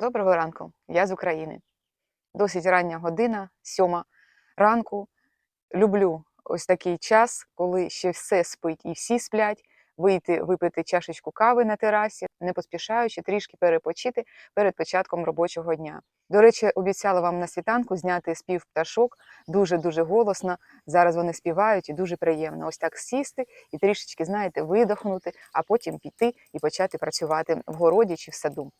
Доброго ранку, я з України. Досить рання година, сьома ранку. Люблю ось такий час, коли ще все спить і всі сплять. Вийти випити чашечку кави на терасі, не поспішаючи, трішки перепочити перед початком робочого дня. До речі, обіцяла вам на світанку зняти спів пташок дуже дуже голосно. Зараз вони співають і дуже приємно. Ось так сісти і трішечки, знаєте, видохнути, а потім піти і почати працювати в городі чи в саду.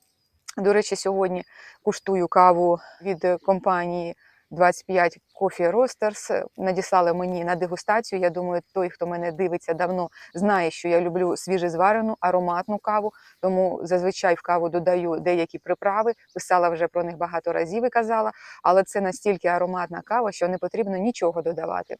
До речі, сьогодні куштую каву від компанії 25 Coffee Roasters. Надіслали мені на дегустацію. Я думаю, той, хто мене дивиться давно, знає, що я люблю свіжезварену ароматну каву, тому зазвичай в каву додаю деякі приправи. Писала вже про них багато разів і казала, але це настільки ароматна кава, що не потрібно нічого додавати.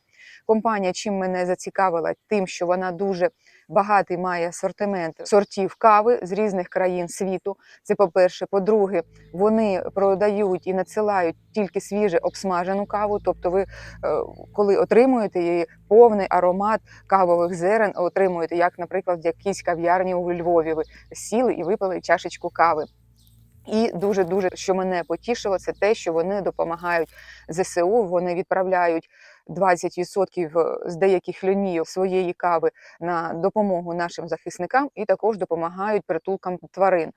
Компанія чим мене зацікавила, тим, що вона дуже багатий має асортимент сортів кави з різних країн світу. Це по-перше. По-друге, вони продають і надсилають тільки свіже обсмажену каву. Тобто, ви, е, коли отримуєте її повний аромат кавових зерен, отримуєте, як, наприклад, в якійсь кав'ярні у Львові. Ви сіли і випили чашечку кави. І дуже дуже що мене потішило, це те, що вони допомагають ЗСУ. Вони відправляють 20% з деяких лінійок своєї кави на допомогу нашим захисникам і також допомагають притулкам тварин.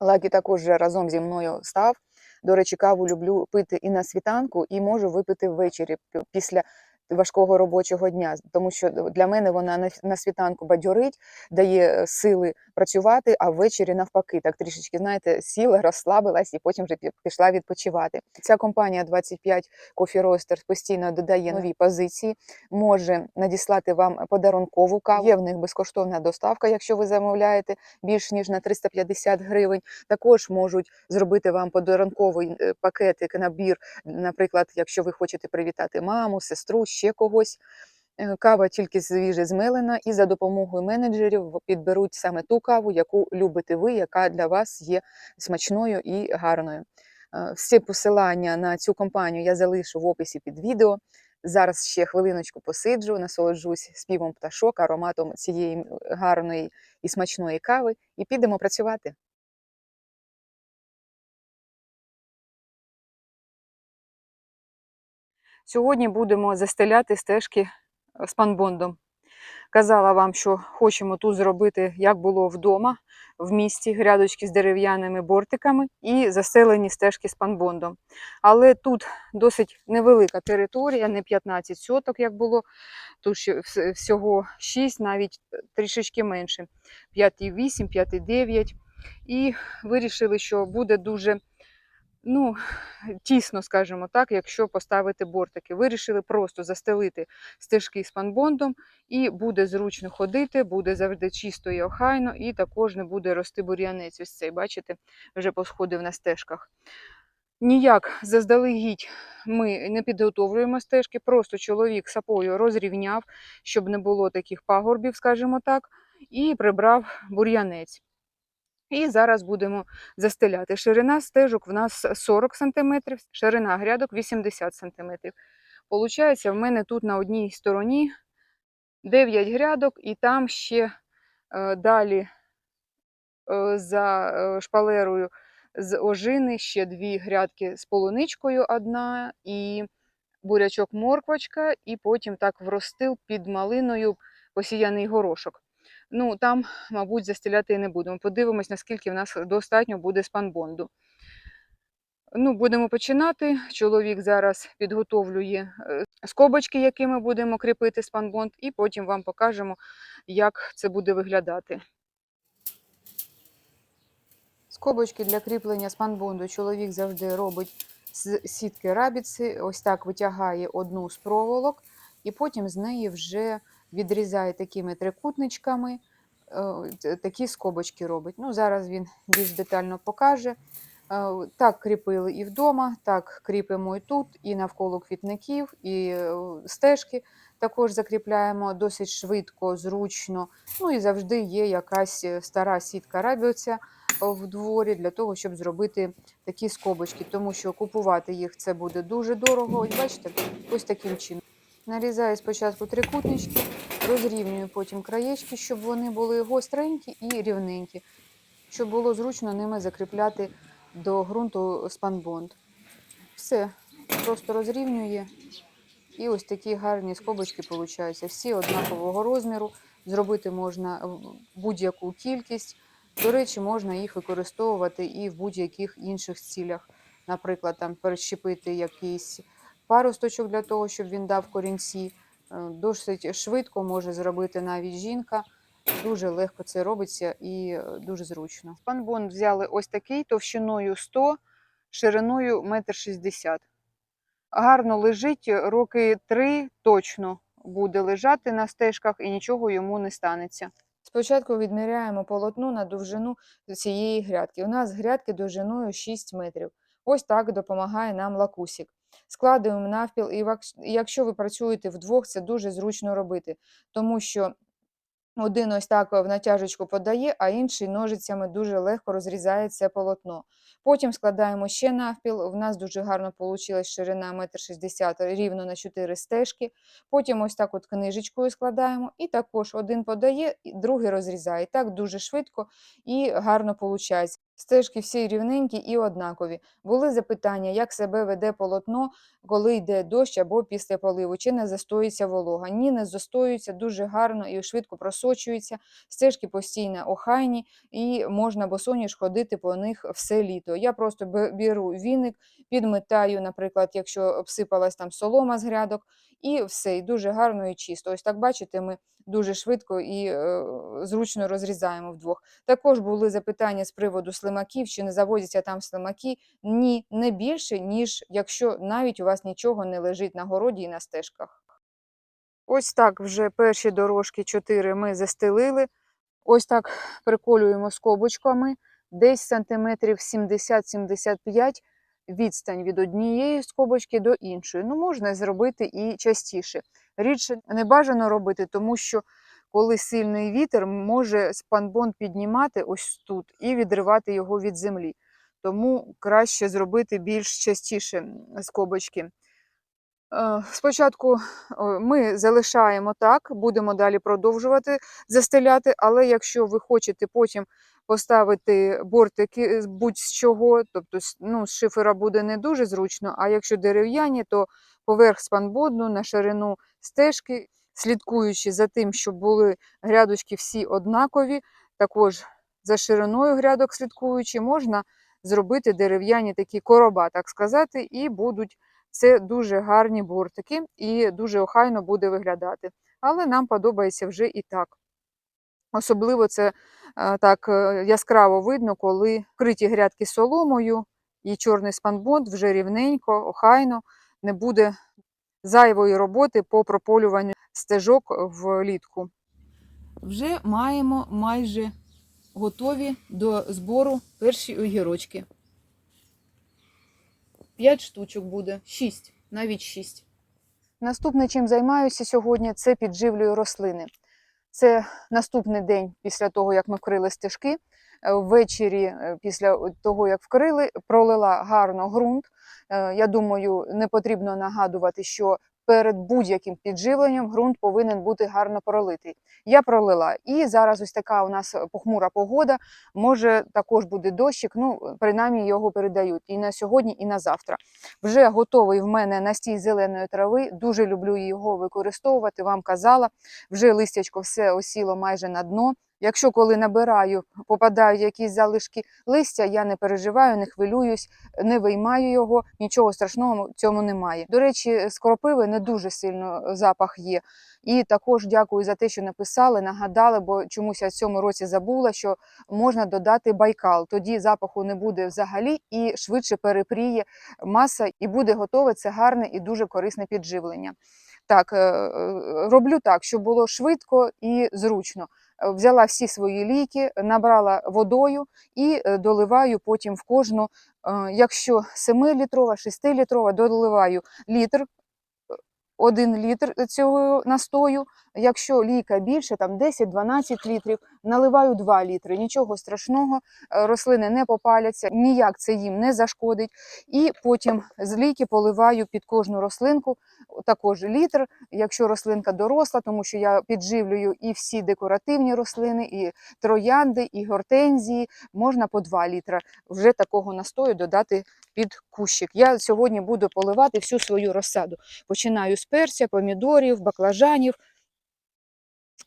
Лагі також разом зі мною став. До речі, каву люблю пити і на світанку, і можу випити ввечері після важкого робочого дня, тому що для мене вона на, світанку бадьорить, дає сили працювати, а ввечері навпаки, так трішечки, знаєте, сіла, розслабилась і потім вже пішла відпочивати. Ця компанія 25 Coffee Roasters постійно додає нові позиції, може надіслати вам подарункову каву. Є в них безкоштовна доставка, якщо ви замовляєте більш ніж на 350 гривень. Також можуть зробити вам подарунковий е, пакетик, набір, наприклад, якщо ви хочете привітати маму, сестру, ще когось. Е, Кава тільки свіже змелена, і за допомогою менеджерів підберуть саме ту каву, яку любите ви, яка для вас є смачною і гарною. Е, Всі посилання на цю компанію я залишу в описі під відео. Зараз ще хвилиночку посиджу, насолоджусь співом пташок, ароматом цієї гарної і смачної кави, і підемо працювати. Сьогодні будемо застеляти стежки е, з панбондом. Казала вам, що хочемо тут зробити, як було вдома, в місті, грядочки з дерев'яними бортиками і застелені стежки з панбондом. Але тут досить невелика територія, не 15 соток, як було. Тут всього 6, навіть е, трішечки менше. 5,8, 5,9. І вирішили, що буде дуже ну, тісно, скажімо так, якщо поставити бортики. Вирішили просто застелити стежки з панбондом, і буде зручно ходити, буде завжди чисто і охайно, і також не буде рости бур'янець. Ось цей, бачите, вже посходив на стежках. Ніяк заздалегідь ми не підготовлюємо стежки, просто чоловік сапою розрівняв, щоб не було таких пагорбів, скажімо так, і прибрав бур'янець. І зараз будемо застеляти. Ширина стежок в нас 40 см, ширина грядок 80 см. Получається, в мене тут на одній стороні 9 грядок, і там ще е, далі е, за е, шпалерою з ожини ще дві грядки з полуничкою одна, і бурячок морквочка, і потім так вростил під малиною посіяний горошок. Ну, там, мабуть, застеляти і не будемо. Подивимось, наскільки в нас достатньо буде спанбонду. Ну, будемо починати. Чоловік зараз підготовлює е, скобочки, якими будемо кріпити спанбонд, і потім вам покажемо, як це буде виглядати. Скобочки для кріплення спанбонду чоловік завжди робить з сітки рабіці. Ось так витягає одну з проволок, і потім з неї вже відрізає такими трикутничками. е, Такі скобочки робить. Ну, зараз він більш детально покаже. Е, Так кріпили і вдома, так кріпимо і тут, і навколо квітників, і е, стежки також закріпляємо досить швидко, зручно. Ну і завжди є якась стара сітка рабіця в дворі для того, щоб зробити такі скобочки, тому що купувати їх це буде дуже дорого. Ось бачите, ось таким чином. Нарізаю спочатку трикутнички, розрівнюю потім краєчки, щоб вони були гостренькі і рівненькі. щоб було зручно ними закріпляти до ґрунту спанбонд. Все, просто розрівнює. І ось такі гарні скобочки получаються. Всі однакового розміру. Зробити можна будь-яку кількість. До речі, можна їх використовувати і в будь-яких інших цілях. Наприклад, там перещепити якийсь паросточок для того, щоб він дав корінці. Е, Досить швидко може зробити навіть жінка. Дуже легко це робиться і е, дуже зручно. Спанбонд взяли ось такий товщиною 100, шириною 1,60 м. Гарно лежить, роки 3 точно буде лежати на стежках і нічого йому не станеться. Спочатку відміряємо полотно на довжину цієї грядки. У нас грядки довжиною 6 метрів. Ось так допомагає нам лакусік. Складуємо навпіл, і якщо ви працюєте вдвох, це дуже зручно робити, тому що один ось так в натяжечку подає, а інший ножицями дуже легко розрізає це полотно. Потім складаємо ще навпіл. В нас дуже гарно вийшла ширина 1,60 м рівно на 4 стежки. Потім ось так от книжечкою складаємо, і також один подає, другий розрізає. Так дуже швидко і гарно виходить. Стежки всі рівненькі і однакові. Були запитання, як себе веде полотно, коли йде дощ або після поливу, чи не застоюється волога. Ні, не застоюється, дуже гарно і швидко просочується. Стежки постійно охайні, і можна босоніж ходити по них все літо. Я просто беру віник, підметаю, наприклад, якщо обсипалась там солома з грядок, і все, і дуже гарно і чисто. Ось так бачите, ми дуже швидко і е, зручно розрізаємо вдвох. Також були запитання з приводу слимаків, чи не заводяться там слимаки. Ні, не більше, ніж якщо навіть у вас нічого не лежить на городі і на стежках. Ось так вже перші дорожки 4 ми застелили. Ось так приколюємо скобочками. Десь сантиметрів 70-75 відстань від однієї скобочки до іншої. Ну, можна зробити і частіше. Рідше не бажано робити, тому що коли сильний вітер, може спанбонд піднімати ось тут і відривати його від землі. Тому краще зробити більш частіше скобочки. Е, Спочатку е, ми залишаємо так, будемо далі продовжувати застеляти, але якщо ви хочете потім поставити бортики будь-з чого, тобто ну, з шифера буде не дуже зручно, а якщо дерев'яні, то поверх спанбонду на ширину стежки, слідкуючи за тим, щоб були грядочки всі однакові, також за шириною грядок слідкуючи, можна зробити дерев'яні такі короба, так сказати, і будуть це дуже гарні бортики і дуже охайно буде виглядати. Але нам подобається вже і так. Особливо це е, так е, яскраво видно, коли вкриті грядки соломою і чорний спанбонд вже рівненько, охайно, не буде зайвої роботи по прополюванню стежок влітку. Вже маємо майже готові до збору перші огірочки. П'ять штучок буде, шість, навіть шість. Наступне, чим займаюся сьогодні, це підживлюю рослини. Це наступний день після того, як ми вкрили стежки. Е, Ввечері, е, після того, як вкрили, пролила гарно ґрунт. Е, Я думаю, не потрібно нагадувати, що перед будь-яким підживленням ґрунт повинен бути гарно пролитий. Я пролила. І зараз ось така у нас похмура погода. Може, також буде дощик. Ну, принаймні його передають і на сьогодні, і на завтра. Вже готовий в мене настій зеленої трави. Дуже люблю його використовувати. Вам казала, вже листячко все осіло майже на дно. Якщо коли набираю, попадають якісь залишки листя, я не переживаю, не хвилююсь, не виймаю його, нічого страшного в цьому немає. До речі, з кропиви не дуже сильно запах є. І також дякую за те, що написали, нагадали, бо чомусь я в цьому році забула, що можна додати байкал. Тоді запаху не буде взагалі і швидше перепріє маса, і буде готове це гарне і дуже корисне підживлення. Так, е, е, роблю так, щоб було швидко і зручно. Е, Взяла всі свої ліки, набрала водою і е, доливаю потім в кожну. е, Якщо 7-літрова, 6-літрова, доливаю літр, е, один літр цього настою, Якщо лійка більше, там 10-12 літрів, наливаю 2 літри. Нічого страшного, е, рослини не попаляться, ніяк це їм не зашкодить. І потім з лійки поливаю під кожну рослинку також літр, якщо рослинка доросла, тому що я підживлюю і всі декоративні рослини, і троянди, і гортензії, можна по 2 літра вже такого настою додати під кущик. Я сьогодні буду поливати всю свою розсаду. Починаю з перця, помідорів, баклажанів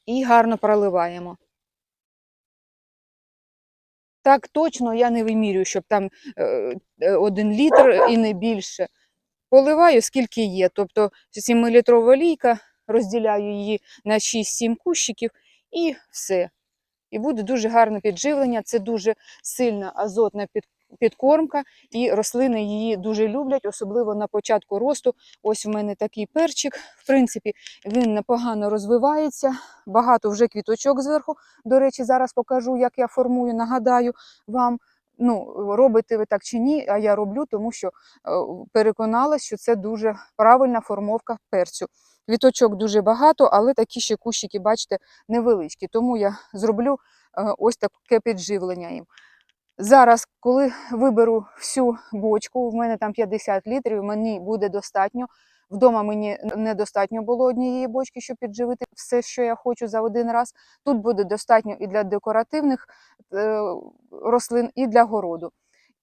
і гарно проливаємо. Так точно я не вимірюю, щоб там е, е, один літр і не більше. Поливаю скільки є. Тобто 7-літрова лійка, розділяю її на 6-7 кущиків і все. І буде дуже гарне підживлення. Це дуже сильна азотна під- підкормка, і рослини її дуже люблять, особливо на початку росту. Ось в мене такий перчик. В принципі, він непогано розвивається, багато вже квіточок зверху. До речі, зараз покажу, як я формую. Нагадаю вам. Ну, робите ви так чи ні, а я роблю, тому що е, переконалась, що це дуже правильна формовка перцю. Квіточок дуже багато, але такі ще кущики, бачите, невеличкі. Тому я зроблю е, ось таке підживлення їм. Зараз, коли виберу всю бочку, в мене там 50 літрів, мені буде достатньо. Вдома мені недостатньо було однієї бочки, щоб підживити все, що я хочу за один раз. Тут буде достатньо і для декоративних е, рослин, і для городу.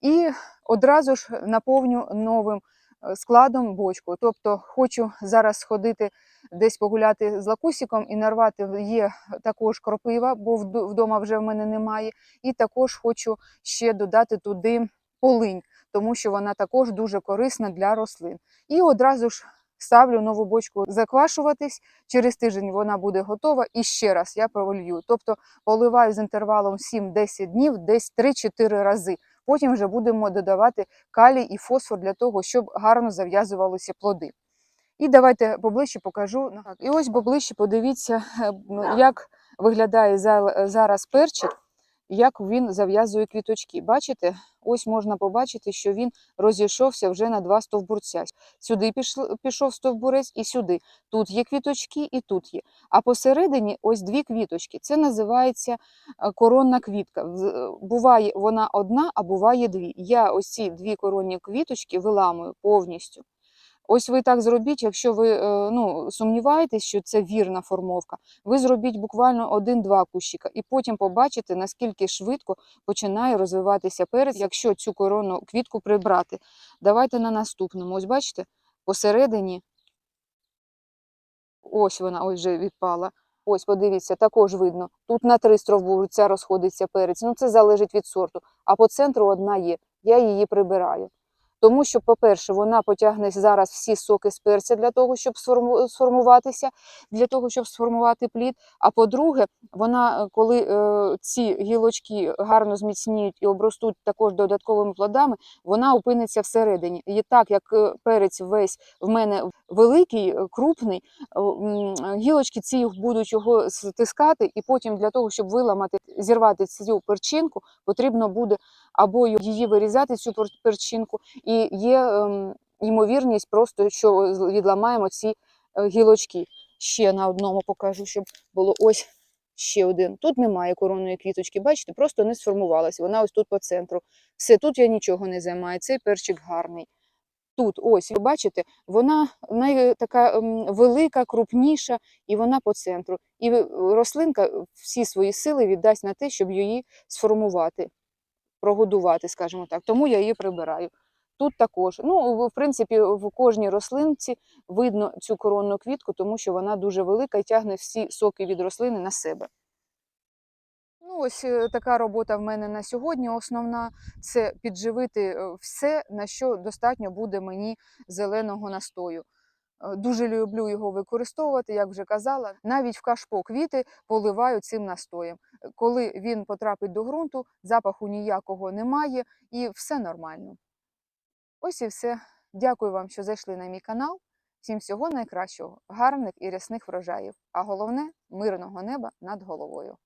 І одразу ж наповню новим складом бочку. Тобто хочу зараз сходити десь погуляти з лакусиком і нарвати є також кропива, бо вд- вдома вже в мене немає. І також хочу ще додати туди полинь, тому що вона також дуже корисна для рослин. І одразу ж ставлю нову бочку заквашуватись. Через тиждень вона буде готова. І ще раз я пролью. Тобто поливаю з інтервалом 7-10 днів, десь 3-4 рази. Потім вже будемо додавати калій і фосфор для того, щоб гарно зав'язувалися плоди. І давайте поближче покажу. І ось поближче подивіться, е, ну, як виглядає за- зараз перчик, як він зав'язує квіточки. Бачите, ось можна побачити, що він розійшовся вже на два стовбурця. Сюди пішов стовбурець і сюди. Тут є квіточки і тут є. А посередині ось дві квіточки. Це називається е, коронна квітка. Е, Буває вона одна, а буває дві. Я ось ці дві коронні квіточки виламую повністю. Ось ви так зробіть, якщо ви е, ну, сумніваєтесь, що це вірна формовка, ви зробіть буквально один-два кущика, і потім побачите, наскільки швидко починає розвиватися перець, якщо цю коронну квітку прибрати. Давайте на наступному. Ось бачите, посередині, ось вона ось вже відпала. Ось, подивіться, також видно. Тут на три стовбурця розходиться перець. Ну, це залежить від сорту. А по центру одна є. Я її прибираю. Тому що, по-перше, вона потягне зараз всі соки з перця для того, щоб сформуватися, для того, щоб сформувати плід. А по-друге, вона, е, коли е, ці гілочки гарно зміцніють і обростуть також додатковими плодами, вона опиниться всередині. І так як е, перець весь в мене великий, е, крупний, е, м, гілочки ці будуть його стискати, і потім для того, щоб виламати, зірвати цю перчинку, потрібно буде або її вирізати, цю перчинку, і є ем, ймовірність просто, що відламаємо ці е, гілочки. Ще на одному покажу, щоб було ось ще один. Тут немає коронної квіточки, бачите, просто не сформувалася. Вона ось тут по центру. Все, тут я нічого не займаю, цей перчик гарний. Тут, ось, ви бачите, вона най, така ем, велика, крупніша, і вона по центру. І рослинка всі свої сили віддасть на те, щоб її сформувати, прогодувати, скажімо так. Тому я її прибираю. Тут також. Ну, в принципі, в кожній рослинці видно цю коронну квітку, тому що вона дуже велика і тягне всі соки від рослини на себе. Ну, ось е, така робота в мене на сьогодні. Основна це підживити е, все, на що достатньо буде мені зеленого настою. Е, Дуже люблю його використовувати, як вже казала. Навіть в кашпо квіти поливаю цим настоєм. Е, Коли він потрапить до ґрунту, запаху ніякого немає і все нормально. Ось і все. Дякую вам, що зайшли на мій канал. Всім всього найкращого, гарних і рясних врожаїв, а головне мирного неба над головою.